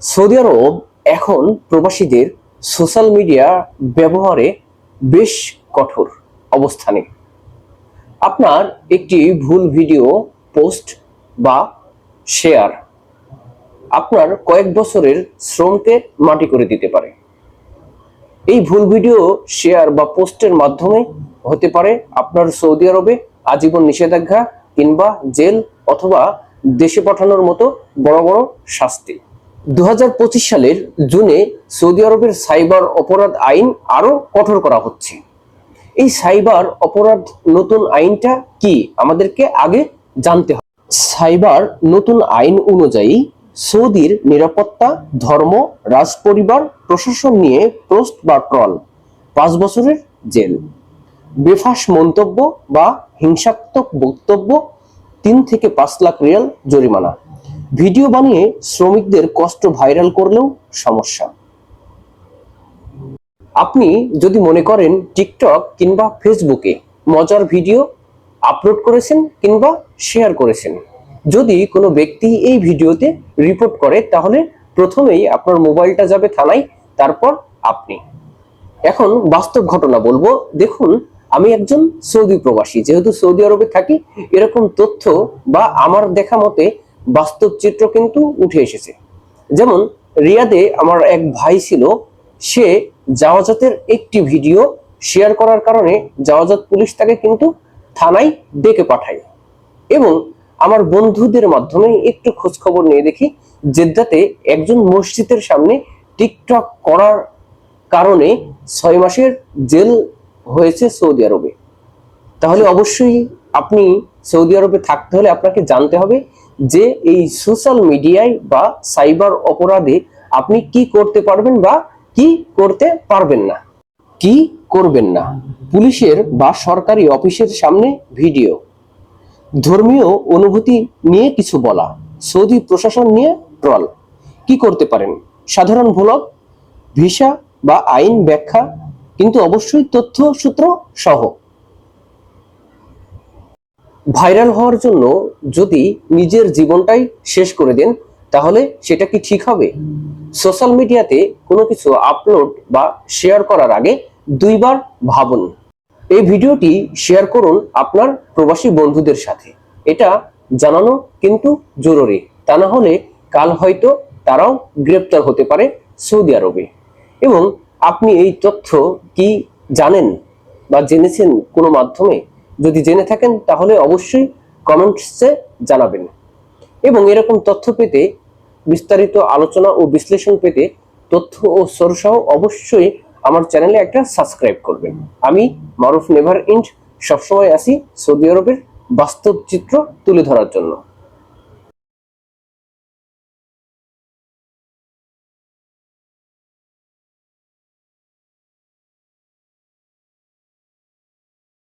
Saudi আরব এখন প্রবাসীদের social media ব্যবহারে বেশ কঠোর অবস্থানে। আপনার একটি ভুল ভিডিও পোস্ট বা শেয়ার আপনার কয়েক বছরের শ্রমকে মাটি করে দিতে পারে। এই ভুল ভিডিও, শেয়ার বা পোস্টের মাধ্যমে হতে পারে আপনার সৌদি আরবে আজীবন নিষেধাজ্ঞা কিংবা জেল অথবা দেশে পাঠানোর মতো বড় বড় শাস্তি। দু হাজার পঁচিশ সালের জুনে সৌদি আরবের সাইবার অপরাধ আইন আরও কঠোর করা হচ্ছে। এই সাইবার অপরাধ নতুন আইনটা কি আমাদেরকে আগে জানতে হবে। সাইবার নতুন আইন অনুযায়ী সৌদির নিরাপত্তা, ধর্ম, রাজপরিবার, প্রশাসন নিয়ে পোস্ট বা ট্রল, পাঁচ বছরের জেল, বেফাস মন্তব্য বা হিংসাত্মক বক্তব্য, তিন থেকে পাঁচ লাখ রিয়াল জরিমানা। ভিডিও বানিয়ে শ্রমিকদের কষ্ট ভাইরাল করলেও সমস্যা। আপনি যদি মনে করেন টিকটক কিংবা ফেসবুকে মজার ভিডিও আপলোড করেছেন কিংবা শেয়ার করেছেন, যদি কোনো ব্যক্তি এই ভিডিওতে রিপোর্ট করে, তাহলে প্রথমেই আপনার মোবাইলটা যাবে থানায়, তারপর আপনি। এখন বাস্তব ঘটনা বলব। দেখুন, আমি একজন সৌদি প্রবাসী, যেহেতু সৌদি আরবে থাকি, এরকম তথ্য বা আমার দেখা মতে বাস্তব চিত্র কিন্তু উঠে এসেছে। যেমন রিয়াদে আমার এক ভাই ছিল, সে জাওয়াজাতের একটি ভিডিও শেয়ার করার কারণে জাওয়াজাত পুলিশ তাকে কিন্তু থানায় ডেকে পাঠায় এবং আমার বন্ধুদের মাধ্যমে একটু খোঁজ খবর নিয়ে দেখি জেদ্দাতে একজন মসজিদের সামনে টিকটক করার কারণে ছয় মাসের জেল হয়েছে সৌদি আরবে। তাহলে অবশ্যই আপনি সৌদি আরবে থাকতে হলে আপনাকে জানতে হবে যে এই সোশ্যাল মিডিয়ায় বা সাইবার অপরাধে আপনি কি করতে পারবেন বা কি করতে পারবেন না, কি করবেন না। পুলিশের বা সরকারি অফিসের সামনে ভিডিও ধর্মীয় অনুভূতি নিয়ে কিছু বলা, সৌদি প্রশাসন নিয়ে ট্রল। কি করতে পারেন? সাধারণ ভ্লগ ভিসা বা আইন ব্যাখ্যা, কিন্তু অবশ্যই তথ্য সূত্র সহ। ভাইরাল হওয়ার জন্য যদি নিজের জীবনটাই শেষ করে দেন, তাহলে সেটা কি ঠিক হবে? সোশ্যাল মিডিয়াতে কোনো কিছু আপলোড বা শেয়ার করার আগে দুইবার ভাবুন। এই ভিডিওটি শেয়ার করুন আপনার প্রবাসী বন্ধুদের সাথে। এটা জানানো কিন্তু জরুরি। তা না হলে কাল হয়তো তারাও গ্রেপ্তার হতে পারে সৌদি আরবে। এবং আপনি এই তথ্য কি জানেন বা জেনেছেন কোনো মাধ্যমে? যদি জেনে থাকেন, তাহলে অবশ্যই কমেন্টসে জানাবেন। এবং এরকম তথ্য পেতে, বিস্তারিত আলোচনা ও বিশ্লেষণ পেতে তথ্য ও সরসহ অবশ্যই আমার চ্যানেলে একটা সাবস্ক্রাইব করবেন। আমি মারুফ নেভার ইন্ড সবসময় আসি সৌদি আরবের বাস্তব চিত্র তুলে ধরার জন্য।